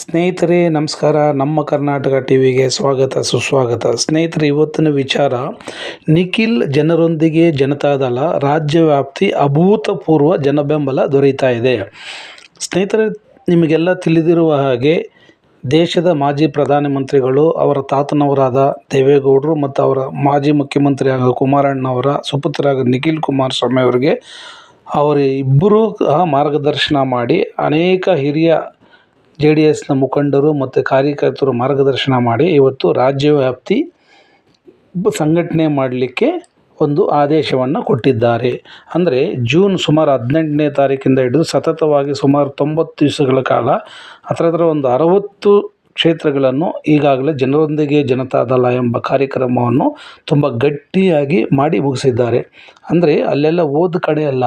ಸ್ನೇಹಿತರೆ, ನಮಸ್ಕಾರ. ನಮ್ಮ ಕರ್ನಾಟಕ ಟಿ ವಿಗೆ ಸ್ವಾಗತ, ಸುಸ್ವಾಗತ. ಸ್ನೇಹಿತರೆ, ಇವತ್ತಿನ ವಿಚಾರ, ನಿಖಿಲ್ ಜನರೊಂದಿಗೆ ಜನತಾದಳ ರಾಜ್ಯ ವ್ಯಾಪ್ತಿ ಅಭೂತಪೂರ್ವ ಜನಬೆಂಬಲ ದೊರೆಯುತ್ತಾ ಇದೆ. ಸ್ನೇಹಿತರೆ, ನಿಮಗೆಲ್ಲ ತಿಳಿದಿರುವ ಹಾಗೆ ದೇಶದ ಮಾಜಿ ಪ್ರಧಾನಮಂತ್ರಿಗಳು, ಅವರ ತಾತನವರಾದ ದೇವೇಗೌಡರು ಮತ್ತು ಅವರ ಮಾಜಿ ಮುಖ್ಯಮಂತ್ರಿ ಆದ ಕುಮಾರಣ್ಣವರ ಸುಪುತ್ರರಾದ ನಿಖಿಲ್ ಕುಮಾರಸ್ವಾಮಿ ಅವರಿಗೆ ಅವರ ಇಬ್ಬರೂ ಮಾರ್ಗದರ್ಶನ ಮಾಡಿ, ಅನೇಕ ಹಿರಿಯ ಜೆ ಡಿ ಎಸ್ನ ಮುಖಂಡರು ಮತ್ತು ಕಾರ್ಯಕರ್ತರು ಮಾರ್ಗದರ್ಶನ ಮಾಡಿ ಇವತ್ತು ರಾಜ್ಯ ವ್ಯಾಪ್ತಿ ಬ- ಸಂಘಟನೆ ಮಾಡಲಿಕ್ಕೆ ಒಂದು ಆದೇಶವನ್ನು ಕೊಟ್ಟಿದ್ದಾರೆ. ಅಂದರೆ ಜೂನ್ ಸುಮಾರು ಹದಿನೆಂಟನೇ ತಾರೀಕಿಂದ ಹಿಡಿದು ಸತತವಾಗಿ ಸುಮಾರು ತೊಂಬತ್ತು ದಿವಸಗಳ ಕಾಲ ಹತ್ರ ಹತ್ರ ಒಂದು ಅರವತ್ತು ಕ್ಷೇತ್ರಗಳನ್ನು ಈಗಾಗಲೇ ಜನರೊಂದಿಗೆ ಜನತಾದಳ ಎಂಬ ಕಾರ್ಯಕ್ರಮವನ್ನು ತುಂಬ ಗಟ್ಟಿಯಾಗಿ ಮಾಡಿ ಮುಗಿಸಿದ್ದಾರೆ. ಅಂದರೆ ಅಲ್ಲೆಲ್ಲ ಹೋದ ಅಲ್ಲ,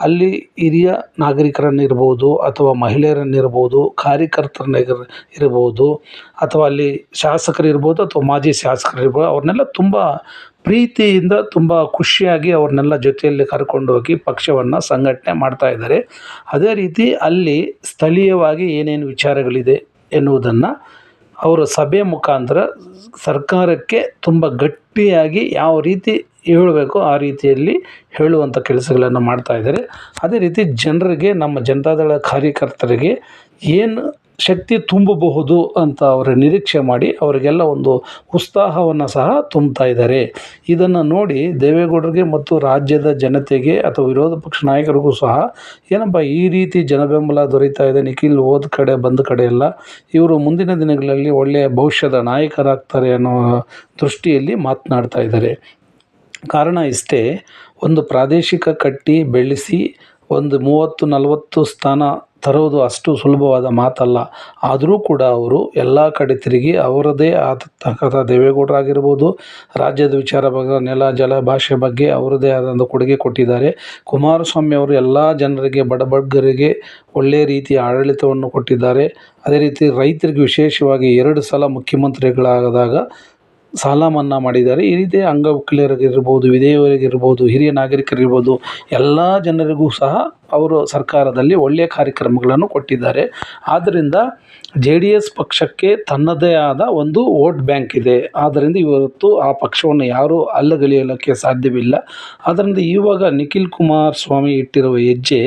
ಅಲ್ಲಿ ಹಿರಿಯ ನಾಗರಿಕರನ್ನಿರ್ಬೋದು ಅಥವಾ ಮಹಿಳೆಯರನ್ನಿರ್ಬೋದು ಕಾರ್ಯಕರ್ತರನ್ನ ಇರ್- ಇರ್ಬೋದು, ಅಥವಾ ಅಲ್ಲಿ ಶಾಸಕರಿರ್ಬೋದು ಅಥವಾ ಮಾಜಿ ಶಾಸಕರಿರ್ಬೋದು, ಅವ್ರನ್ನೆಲ್ಲ ತುಂಬ ಪ್ರೀತಿಯಿಂದ, ತುಂಬ ಖುಷಿಯಾಗಿ ಅವ್ರನ್ನೆಲ್ಲ ಜೊತೆಯಲ್ಲಿ ಕರ್ಕೊಂಡೋಗಿ ಪಕ್ಷವನ್ನು ಸಂಘಟನೆ ಮಾಡ್ತಾ ಇದ್ದಾರೆ. ಅದೇ ರೀತಿ ಅಲ್ಲಿ ಸ್ಥಳೀಯವಾಗಿ ಏನೇನು ವಿಚಾರಗಳಿದೆ ಎನ್ನುವುದನ್ನು ಅವರು ಸಭೆ ಮುಖಾಂತರ ಸರ್ಕಾರಕ್ಕೆ ತುಂಬ ಗಟ್ಟಿಯಾಗಿ ಯಾವ ರೀತಿ ಹೇಳಬೇಕು ಆ ರೀತಿಯಲ್ಲಿ ಹೇಳುವಂಥ ಕೆಲಸಗಳನ್ನು ಮಾಡ್ತಾಯಿದ್ದಾರೆ ಅದೇ ರೀತಿ ಜನರಿಗೆ ನಮ್ಮ ಜನತಾದಳ ಕಾರ್ಯಕರ್ತರಿಗೆ ಏನು ಶಕ್ತಿ ತುಂಬಬಹುದು ಅಂತ ಅವರು ನಿರೀಕ್ಷೆ ಮಾಡಿ ಅವರಿಗೆಲ್ಲ ಒಂದು ಉತ್ಸಾಹವನ್ನು ಸಹ ತುಂಬ್ತಾ ಇದ್ದಾರೆ. ಇದನ್ನು ನೋಡಿ ದೇವೇಗೌಡರಿಗೆ ಮತ್ತು ರಾಜ್ಯದ ಜನತೆಗೆ ಅಥವಾ ವಿರೋಧ ಪಕ್ಷ ನಾಯಕರಿಗೂ ಸಹ ಏನಪ್ಪ ಈ ರೀತಿ ಜನಬೆಂಬಲ ದೊರೀತಾ ಇದೆ, ನಿಖಿಲ್ ಹೋದ ಕಡೆ ಬಂದ ಕಡೆ ಎಲ್ಲ. ಇವರು ಮುಂದಿನ ದಿನಗಳಲ್ಲಿ ಒಳ್ಳೆಯ ಭವಿಷ್ಯದ ನಾಯಕರಾಗ್ತಾರೆ ಅನ್ನೋ ದೃಷ್ಟಿಯಲ್ಲಿ ಮಾತನಾಡ್ತಾ ಇದ್ದಾರೆ. ಕಾರಣ ಇಷ್ಟೇ, ಒಂದು ಪ್ರಾದೇಶಿಕ ಕಟ್ಟಿ ಬೆಳೆಸಿ ಒಂದು ಮೂವತ್ತು, ನಲವತ್ತು ಸ್ಥಾನ ತರುವುದು ಅಷ್ಟು ಸುಲಭವಾದ ಮಾತಲ್ಲ. ಆದರೂ ಕೂಡ ಅವರು ಎಲ್ಲ ಕಡೆ ತಿರುಗಿ ಅವರದೇ ಆದ ದೇವೇಗೌಡರಾಗಿರ್ಬೋದು, ರಾಜ್ಯದ ವಿಚಾರ ಬಗ್ಗೆ ನೆಲ, ಜಲ, ಭಾಷೆ ಬಗ್ಗೆ ಅವರದೇ ಆದ ಒಂದು ಕೊಡುಗೆ ಕೊಟ್ಟಿದ್ದಾರೆ. ಕುಮಾರಸ್ವಾಮಿ ಅವರು ಎಲ್ಲ ಜನರಿಗೆ ಬಡಬಡ್ಗರಿಗೆ ಒಳ್ಳೆಯ ರೀತಿಯ ಆಡಳಿತವನ್ನು ಕೊಟ್ಟಿದ್ದಾರೆ. ಅದೇ ರೀತಿ ರೈತರಿಗೆ ವಿಶೇಷವಾಗಿ ಎರಡು ಸಲ ಮುಖ್ಯಮಂತ್ರಿಗಳಾದಾಗ ಸಾಲ ಮನ್ನಾ ಮಾಡಿದ್ದಾರೆ. ಈ ರೀತಿ ಅಂಗವಿಕಲರಿಗಿರ್ಬೋದು ವಿಧವೆಯರಿಗಿರ್ಬೋದು ಹಿರಿಯ ನಾಗರಿಕರಿರ್ಬೋದು ಎಲ್ಲ ಜನರಿಗೂ ಸಹ ಅವರು ಸರ್ಕಾರದಲ್ಲಿ ಒಳ್ಳೆಯ ಕಾರ್ಯಕ್ರಮಗಳನ್ನು ಕೊಟ್ಟಿದ್ದಾರೆ. ಆದ್ದರಿಂದ ಜೆ ಡಿ ಎಸ್ ಪಕ್ಷಕ್ಕೆ ತನ್ನದೇ ಆದ ಒಂದು ವೋಟ್ ಬ್ಯಾಂಕ್ ಇದೆ. ಆದ್ದರಿಂದ ಇವತ್ತು ಆ ಪಕ್ಷವನ್ನು ಯಾರೂ ಅಲ್ಲಗಲಿಯಲಿಕ್ಕೆ ಸಾಧ್ಯವಿಲ್ಲ. ಆದ್ದರಿಂದ ಇವಾಗ ನಿಖಿಲ್ ಕುಮಾರ್ ಸ್ವಾಮಿ ಇಟ್ಟಿರುವ ಹೆಜ್ಜೆ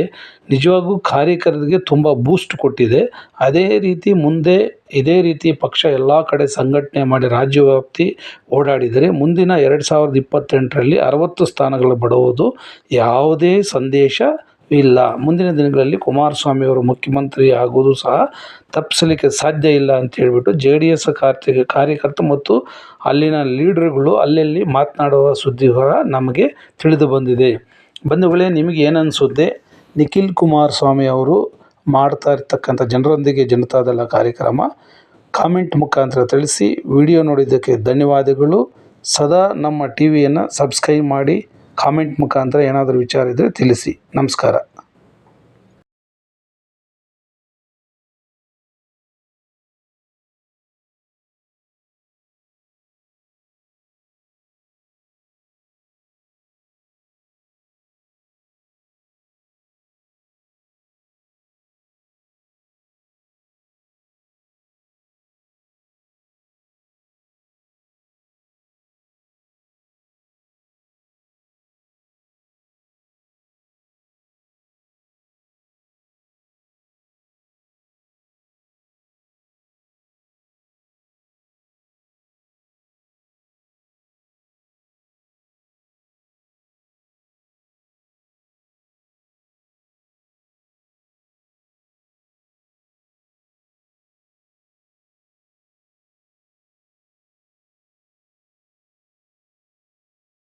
ನಿಜವಾಗೂ ಕಾರ್ಯಕರ್ತರಿಗೆ ತುಂಬ ಬೂಸ್ಟ್ ಕೊಟ್ಟಿದೆ. ಅದೇ ರೀತಿ ಮುಂದೆ ಇದೇ ರೀತಿ ಪಕ್ಷ ಎಲ್ಲ ಕಡೆ ಸಂಘಟನೆ ಮಾಡಿ ರಾಜ್ಯವ್ಯಾಪ್ತಿ ಓಡಾಡಿದರೆ ಮುಂದಿನ ಎರಡು ಸಾವಿರದ ಇಪ್ಪತ್ತೆಂಟರಲ್ಲಿ ಅರವತ್ತು ಸ್ಥಾನಗಳು ಬಡುವುದು ಯಾವುದೇ ಸಂದೇಶ ಇಲ್ಲ. ಮುಂದಿನ ದಿನಗಳಲ್ಲಿ ಕುಮಾರಸ್ವಾಮಿ ಅವರು ಮುಖ್ಯಮಂತ್ರಿ ಆಗುವುದು ಸಹ ತಪ್ಪಿಸಲಿಕ್ಕೆ ಸಾಧ್ಯ ಇಲ್ಲ ಅಂತ ಹೇಳಿಬಿಟ್ಟು ಜೆ ಡಿ ಎಸ್ ಕಾರ್ತಿಕ ಕಾರ್ಯಕರ್ತ ಮತ್ತು ಅಲ್ಲಿನ ಲೀಡರ್ಗಳು ಅಲ್ಲಲ್ಲಿ ಮಾತನಾಡುವ ಸುದ್ದಿ ಹೊರ ನಮಗೆ ತಿಳಿದು ಬಂದಿದೆ. ಬಂಧುಗಳೇ, ನಿಮಗೆ ಏನನ್ನಿಸುತ್ತೆ ನಿಖಿಲ್ ಕುಮಾರಸ್ವಾಮಿ ಅವರು ಮಾಡ್ತಾ ಇರ್ತಕ್ಕಂಥ ಜನರೊಂದಿಗೆ ಜನತಾದಲ್ಲ ಕಾರ್ಯಕ್ರಮ ಕಾಮೆಂಟ್ ಮುಖಾಂತರ ತಿಳಿಸಿ. ವಿಡಿಯೋ ನೋಡಿದ್ದಕ್ಕೆ ಧನ್ಯವಾದಗಳು. ಸದಾ ನಮ್ಮ ಟಿ ವಿಯನ್ನು ಸಬ್ಸ್ಕ್ರೈಬ್ ಮಾಡಿ. ಕಾಮೆಂಟ್ ಮುಖಾಂತರ ಏನಾದರೂ ವಿಚಾರ ಇದ್ದರೆ ತಿಳಿಸಿ. ನಮಸ್ಕಾರ.